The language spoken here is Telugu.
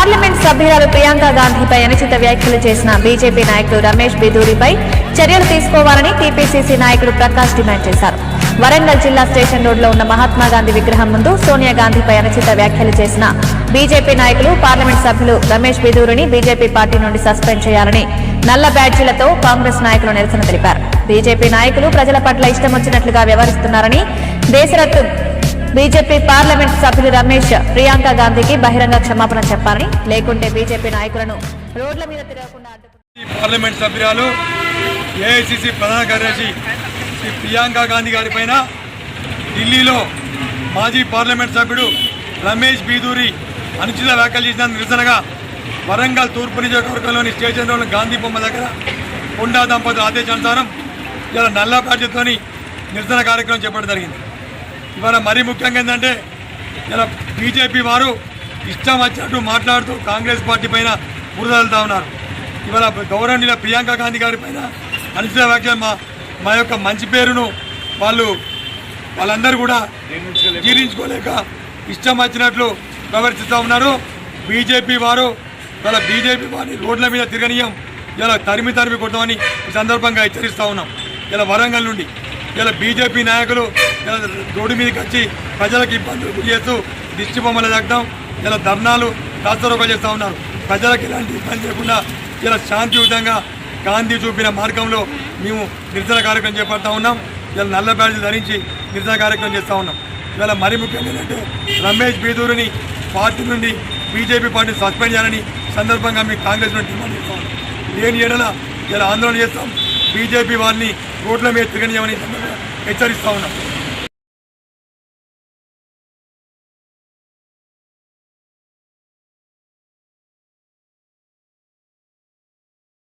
పార్లమెంట్ సభ్యురాలు ప్రియాంక గాంధీపై అనుచిత వ్యాఖ్యలు చేసిన బీజేపీ నాయకుడు రమేష్ బిదూరిపై చర్యలు తీసుకోవాలని టీపీసీసీ నాయకుడు ప్రకాష్ డిమాండ్ చేశారు. వరంగల్ జిల్లా స్టేషన్ రోడ్లో ఉన్న మహాత్మా గాంధీ విగ్రహం ముందు సోనియా గాంధీపై అనుచిత వ్యాఖ్యలు చేసిన బీజేపీ నాయకులు పార్లమెంట్ సభ్యులు రమేష్ బిదూరిని బీజేపీ పార్టీ నుండి సస్పెండ్ చేయాలని నల్ల బ్యాడ్జీలతో కాంగ్రెస్ నాయకులు నిరసన తెలిపారు. బీజేపీ నాయకులు ప్రజల పట్ల ఇష్టం వచ్చినట్లుగా వ్యవహరిస్తున్నారని దేశరత్న బీజేపీ పార్లమెంట్ సభ్యులు రమేష్ ప్రియాంక గాంధీకి బహిరంగ క్షమాపణ చెప్పాలని లేకుంటే బీజేపీ నాయకులను రోడ్ల మీద తిరగకుండా పార్లమెంట్ సభ్యురాలు ఏఐసిసి ప్రధాన కార్యదర్శి శ్రీ ప్రియాంక గాంధీ గారి పైన ఢిల్లీలో మాజీ పార్లమెంట్ సభ్యుడు రమేష్ బీదూరి అనుచిత వ్యాఖ్యలు చేసిన నిరసనగా వరంగల్ తూర్పు నియోజకవర్గంలోని స్టేషన్ రోడ్ల గాంధీ బొమ్మ దగ్గర కొండా దంపతుల ఆదేశానుసారం ఇలా నల్ల నిరసన కార్యక్రమం చేపట్టడం జరిగింది. ఇవాళ మరీ ముఖ్యంగా ఏంటంటే ఇలా బీజేపీ వారు ఇష్టం వచ్చినట్టు మాట్లాడుతూ కాంగ్రెస్ పార్టీ పైన బురదలుతా ఉన్నారు. ఇవాళ గౌరవనీయుల ప్రియాంక గాంధీ గారి పైన అనుచిత వ్యాఖ్యలు మా మా యొక్క మంచి పేరును వాళ్ళు వాళ్ళందరూ కూడా జీర్ణించుకోలేక ఇష్టం వచ్చినట్లు ప్రవర్తిస్తూ ఉన్నారు. బీజేపీ వారు ఇవాళ బీజేపీ వారిని రోడ్ల మీద తిరగనీయం ఇలా తరిమి తరిమి కొట్టమని ఈ సందర్భంగా హెచ్చరిస్తూ ఉన్నాం. ఇలా వరంగల్ నుండి ఇలా బీజేపీ నాయకులు రోడ్డు మీదకి వచ్చి ప్రజలకు ఇబ్బందులు గురి చేస్తూ దిష్టి బొమ్మలు తగ్గడం ఇలా ధర్నాలు రాస్తారోగా చేస్తూ ఉన్నారు. ప్రజలకు ఎలాంటి ఇబ్బంది లేకుండా ఇలా శాంతియుతంగా గాంధీ చూపిన మార్గంలో మేము నిరసన కార్యక్రమం చేపడతా ఉన్నాం. ఇలా నల్ల బ్యాడ్జీలు ధరించి నిరసన కార్యక్రమం చేస్తూ ఉన్నాం. ఇవాళ మరి ముఖ్యంగా ఏంటంటే రమేష్ బీదూరిని పార్టీ నుండి బీజేపీ పార్టీ సస్పెండ్ చేయాలని సందర్భంగా మీ కాంగ్రెస్ నుండి డిమాండ్ చేస్తా ఉన్నాం. లేని ఏడల ఇలా ఆందోళన చేస్తాం. బీజేపీ వారిని రోడ్ల మీద తిరగనియమని హెచ్చరిస్తూ ఉన్నాం.